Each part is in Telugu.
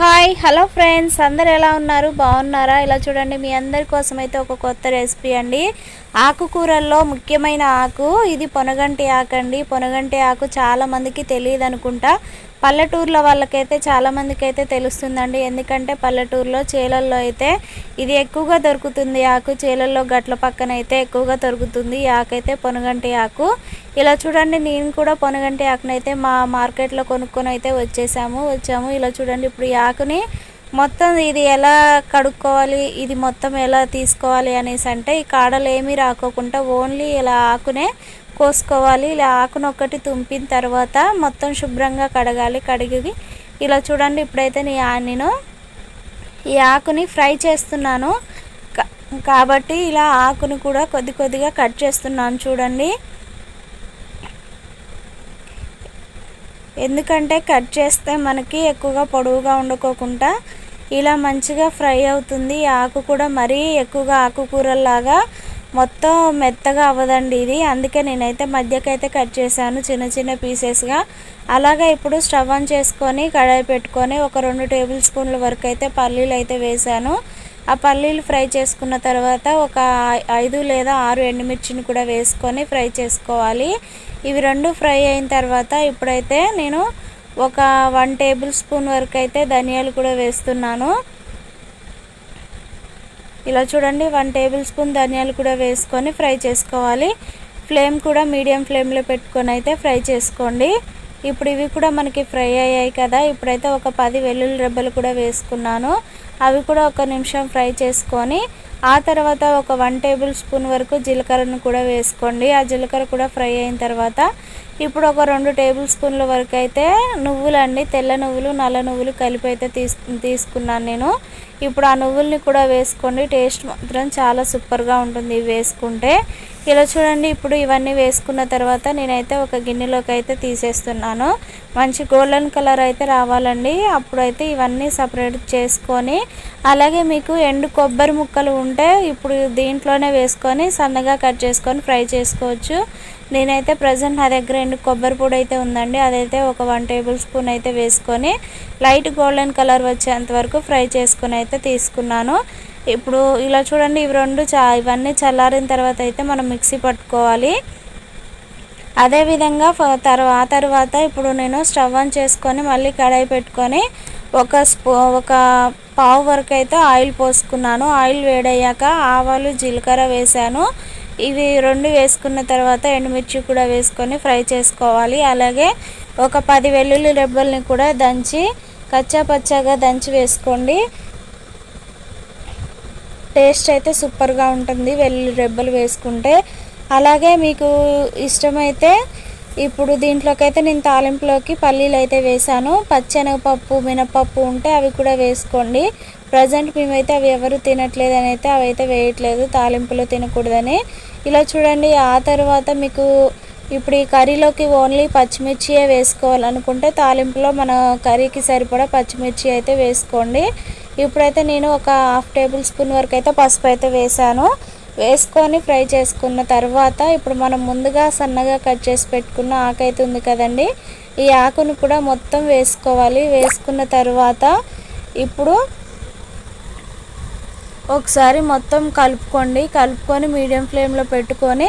హాయ్ హలో ఫ్రెండ్స్ అందరు ఎలా ఉన్నారు? బాగున్నారా? ఇలా చూడండి మీ అందరి కోసం అయితే ఒక కొత్త రెసిపీ అండి. ఆకుకూరల్లో ముఖ్యమైన ఆకు ఇది పొనగంటి ఆకు అండి పొనగంటి ఆకు చాలా మందికి తెలియదు అనుకుంటా పల్లెటూర్ల వాళ్ళకైతే చాలామందికి అయితే తెలుస్తుందండి. ఎందుకంటే పల్లెటూరులో చేలల్లో అయితే ఇది ఎక్కువగా దొరుకుతుంది ఆకు. చేలల్లో గట్ల పక్కన అయితే ఎక్కువగా దొరుకుతుంది ఈ ఆకు అయితే ఆకు. ఇలా చూడండి నేను కూడా పొనుగంటి ఆకునైతే మా మార్కెట్లో కొనుక్కొని అయితే వచ్చేసాము వచ్చాము. ఇలా చూడండి ఇప్పుడు ఈ ఆకుని మొత్తం ఇది ఎలా కడుక్కోవాలి ఇది మొత్తం ఎలా తీసుకోవాలి అనేసి అంటే ఈ కాడలు ఏమీ రాకోకుండా ఓన్లీ ఇలా ఆకునే కోసుకోవాలి. ఇలా ఆకును ఒక్కటి తుంపిన తర్వాత మొత్తం శుభ్రంగా కడగాలి. కడిగి ఇలా చూడండి ఇప్పుడైతే నేను ఈ ఆకుని ఫ్రై చేస్తున్నాను. కాబట్టి ఇలా ఆకుని కూడా కొద్ది కొద్దిగా కట్ చేస్తున్నాను చూడండి. ఎందుకంటే కట్ చేస్తే మనకి ఎక్కువగా పొడవుగా ఉండకోకుండా ఇలా మంచిగా ఫ్రై అవుతుంది. ఈ ఆకు కూడా మరీ ఎక్కువగా ఆకుకూరలాగా మొత్తం మెత్తగా అవ్వదండి ఇది. అందుకే నేనైతే మధ్యకైతే కట్ చేశాను చిన్న చిన్న పీసెస్గా. అలాగే ఇప్పుడు స్టవ్ ఆన్ చేసుకొని కడాయి పెట్టుకొని ఒక రెండు టేబుల్ స్పూన్ల వరకు అయితే పల్లీలు అయితే వేశాను. ఆ పల్లీలు ఫ్రై చేసుకున్న తర్వాత ఒక ఐదు లేదా ఆరు ఎండుమిర్చిని కూడా వేసుకొని ఫ్రై చేసుకోవాలి. ఇవి రెండు ఫ్రై అయిన తర్వాత ఇప్పుడైతే నేను ఒక వన్ టేబుల్ స్పూన్ వరకు అయితే ధనియాలు కూడా వేస్తున్నాను. ఇలా చూడండి వన్ టేబుల్ స్పూన్ ధనియాలు కూడా వేసుకొని ఫ్రై చేసుకోవాలి. ఫ్లేమ్ కూడా మీడియం ఫ్లేమ్లో పెట్టుకొని అయితే ఫ్రై చేసుకోండి. ఇప్పుడు ఇవి కూడా మనకి ఫ్రై అయ్యాయి కదా. ఇప్పుడైతే ఒక పది వెల్లుల్లి రెబ్బలు కూడా వేసుకున్నాను. అవి కూడా ఒక నిమిషం ఫ్రై చేసుకొని ఆ తర్వాత ఒక వన్ టేబుల్ స్పూన్ వరకు జీలకర్రను కూడా వేసుకోండి. ఆ జీలకర్ర కూడా ఫ్రై అయిన తర్వాత ఇప్పుడు ఒక రెండు టేబుల్ స్పూన్ల వరకు అయితే నువ్వులండి తెల్ల నువ్వులు నల్ల నువ్వులు కలిపి అయితే తీసుకున్నాను నేను. ఇప్పుడు ఆ నువ్వుల్ని కూడా వేసుకోండి. టేస్ట్ మాత్రం చాలా సూపర్గా ఉంటుంది ఇవి వేసుకుంటే. ఇలా చూడండి ఇప్పుడు ఇవన్నీ వేసుకున్న తర్వాత నేనైతే ఒక గిన్నెలోకి అయితే తీసేస్తున్నాను. మంచి గోల్డెన్ కలర్ అయితే రావాలండి. అప్పుడైతే ఇవన్నీ సపరేట్ చేసుకొని అలాగే మీకు ఎండు కొబ్బరి ముక్కలు ఉంటే ఇప్పుడు దీంట్లోనే వేసుకొని సన్నగా కట్ చేసుకొని ఫ్రై చేసుకోవచ్చు. నేనైతే ప్రజెంట్ నా దగ్గర ఎండు కొబ్బరి పొడి అయితే ఉందండి. అదైతే ఒక వన్ టేబుల్ స్పూన్ అయితే వేసుకొని లైట్ గోల్డెన్ కలర్ వచ్చేంత వరకు ఫ్రై చేసుకుని అయితే తీసుకున్నాను. ఇప్పుడు ఇలా చూడండి ఇవి రెండు చా ఇవన్నీ చల్లారిన తర్వాత అయితే మనం మిక్సీ పట్టుకోవాలి. అదేవిధంగా తర్వా ఆ తర్వాత ఇప్పుడు నేను స్టవ్ ఆన్ చేసుకొని మళ్ళీ కడాయి పెట్టుకొని ఒక స్పూ ఒక పావు వరకు అయితే ఆయిల్ పోసుకున్నాను. ఆయిల్ వేడయ్యాక ఆవాలు జీలకర్ర వేసాను ఇవి రెండు వేసుకున్న తర్వాత ఎండుమిర్చి కూడా వేసుకొని ఫ్రై చేసుకోవాలి. అలాగే ఒక పది వెల్లుల్లి రెబ్బల్ని కూడా దంచి కచ్చా పచ్చాగా దంచి వేసుకోండి. టేస్ట్ అయితే సూపర్గా ఉంటుంది వెల్లుల్లి రెబ్బలు వేసుకుంటే. అలాగే మీకు ఇష్టమైతే ఇప్పుడు దీంట్లోకి అయితే నేను తాలింపులోకి పల్లీలు అయితే వేసాను పచ్చెనగపప్పు మినపప్పు ఉంటే అవి కూడా వేసుకోండి. ప్రజెంట్ మేమైతే అవి ఎవరు తినట్లేదని అయితే అవి అయితే వేయట్లేదు తాలింపులో తినకూడదని. ఇలా చూడండి ఆ తర్వాత మీకు ఇప్పుడు ఈ కర్రీలోకి ఓన్లీ పచ్చిమిర్చియే వేసుకోవాలనుకుంటే తాలింపులో మన కర్రీకి సరిపడా పచ్చిమిర్చి అయితే వేసుకోండి. ఇప్పుడైతే నేను ఒక హాఫ్ టేబుల్ స్పూన్ వరకు అయితే పసుపు అయితే వేసాను వేసుకొని ఫ్రై చేసుకున్న తర్వాత ఇప్పుడు మనం ముందుగా సన్నగా కట్ చేసి పెట్టుకున్న ఆకు అయితే ఉంది కదండి ఈ ఆకును కూడా మొత్తం వేసుకోవాలి. వేసుకున్న తర్వాత ఇప్పుడు ఒకసారి మొత్తం కలుపుకోండి. కలుపుకొని మీడియం ఫ్లేమ్లో పెట్టుకొని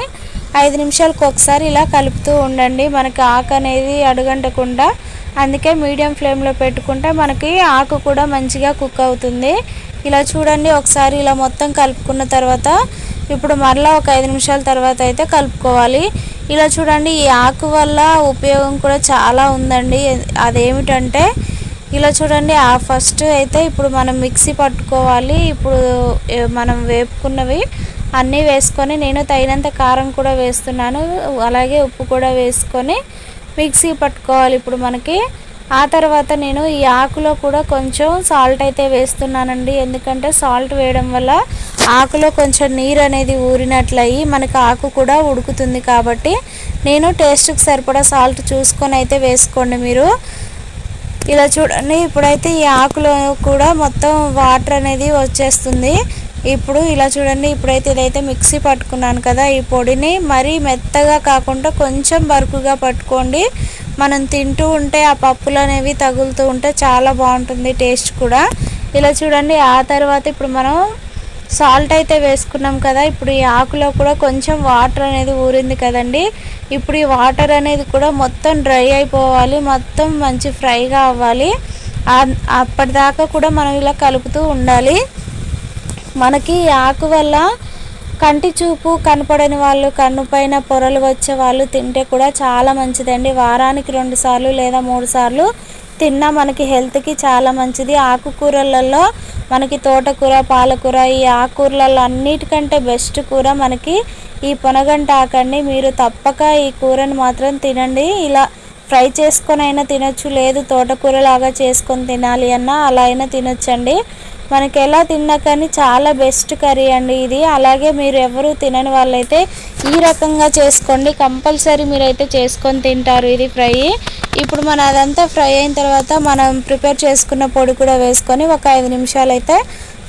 ఐదు నిమిషాలకు ఒకసారి ఇలా కలుపుతూ ఉండండి. మనకి ఆకు అనేది అడుగంటకుండా. అందుకే మీడియం ఫ్లేమ్లో పెట్టుకుంటే మనకి ఆకు కూడా మంచిగా కుక్ అవుతుంది. ఇలా చూడండి ఒకసారి ఇలా మొత్తం కలుపుకున్న తర్వాత ఇప్పుడు మరలా ఒక ఐదు నిమిషాల తర్వాత అయితే కలుపుకోవాలి. ఇలా చూడండి ఈ ఆకు వల్ల ఉపయోగం కూడా చాలా ఉందండి. అదేమిటంటే ఇలా చూడండి ఆ ఫస్ట్ అయితే ఇప్పుడు మనం మిక్సీ పట్టుకోవాలి. ఇప్పుడు మనం వేపుకున్నవి అన్నీ వేసుకొని నేను తగినంత కారం కూడా వేస్తున్నాను. అలాగే ఉప్పు కూడా వేసుకొని మిక్సీ పట్టుకోవాలి ఇప్పుడు మనకి. ఆ తర్వాత నేను ఈ ఆకులో కూడా కొంచెం సాల్ట్ అయితే వేస్తున్నానండి. ఎందుకంటే సాల్ట్ వేయడం వల్ల ఆకులో కొంచెం నీరు అనేది ఊరినట్లయి మనకి ఆకు కూడా ఉడుకుతుంది కాబట్టి నేను టేస్ట్కి సరిపడా సాల్ట్ చూసుకొని అయితే వేసుకోండి మీరు. ఇలా చూడండి ఇప్పుడైతే ఈ ఆకులో కూడా మొత్తం వాటర్ అనేది వచ్చేస్తుంది. ఇప్పుడు ఇలా చూడండి ఇప్పుడైతే ఇదైతే మిక్సీ పట్టుకున్నాను కదా ఈ పొడిని మరీ మెత్తగా కాకుండా కొంచెం బరుకుగా పట్టుకోండి. మనం తింటూ ఉంటే ఆ పప్పులు అనేవి తగులుతూ ఉంటే చాలా బాగుంటుంది టేస్ట్ కూడా. ఇలా చూడండి ఆ తర్వాత ఇప్పుడు మనం సాల్ట్ అయితే వేసుకున్నాం కదా ఇప్పుడు ఈ ఆకులో కూడా కొంచెం వాటర్ అనేది ఊరింది కదండి. ఇప్పుడు ఈ వాటర్ అనేది కూడా మొత్తం డ్రై అయిపోవాలి మొత్తం మంచి ఫ్రైగా అవ్వాలి. అప్పటిదాకా కూడా మనం ఇలా కలుపుతూ ఉండాలి. మనకి ఈ ఆకు వల్ల కంటి చూపు కనపడని వాళ్ళు కన్ను పైన పొరలు వచ్చే వాళ్ళు తింటే కూడా చాలా మంచిదండి. వారానికి రెండు సార్లు లేదా మూడు సార్లు తిన్నా మనకి హెల్త్కి చాలా మంచిది. ఆకుకూరలలో మనకి తోటకూర పాలకూర ఈ ఆకుకూరలలో అన్నిటికంటే బెస్ట్ కూర మనకి ఈ పొనగంట ఆకండి. మీరు తప్పక ఈ కూరని మాత్రం తినండి. ఇలా ఫ్రై చేసుకొని అయినా తినొచ్చు లేదు తోటకూర లాగా చేసుకొని తినాలి అన్నా అలా అయినా తినొచ్చండి. మనకి ఎలా తిన్నా కానీ చాలా బెస్ట్ కర్రీ అండి ఇది. అలాగే మీరు ఎవరు తినని వాళ్ళైతే ఈ రకంగా చేసుకోండి. కంపల్సరీ మీరైతే చేసుకొని తింటారు ఇది ఫ్రై. ఇప్పుడు మన అదంతా ఫ్రై అయిన తర్వాత మనం ప్రిపేర్ చేసుకున్న పొడి కూడా వేసుకొని ఒక ఐదు నిమిషాలు అయితే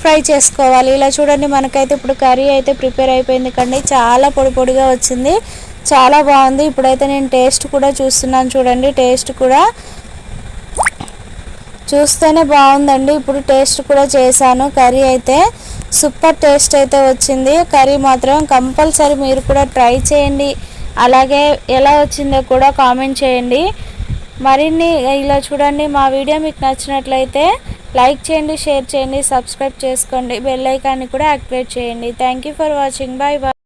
ఫ్రై చేసుకోవాలి. ఇలా చూడండి మనకైతే ఇప్పుడు కర్రీ అయితే ప్రిపేర్ అయిపోయింది కండి. చాలా పొడి పొడిగా వచ్చింది. చాలా బాగుంది. ఇప్పుడైతే నేను టేస్ట్ కూడా చూస్తున్నాను చూడండి. టేస్ట్ కూడా చూస్తేనే బాగుందండి. ఇప్పుడు టేస్ట్ కూడా చేశాను. కర్రీ అయితే సూపర్ టేస్ట్ అయితే వచ్చింది. కర్రీ మాత్రం కంపల్సరీ మీరు కూడా ట్రై చేయండి. అలాగే ఎలా వచ్చిందో కూడా కామెంట్ చేయండి. మరిన్ని ఇలా చూడండి మా వీడియో మీకు నచ్చినట్లయితే లైక్ చేయండి షేర్ చేయండి సబ్స్క్రైబ్ చేసుకోండి బెల్ ఐకాన్ని కూడా యాక్టివేట్ చేయండి. Thank you for watching bye bye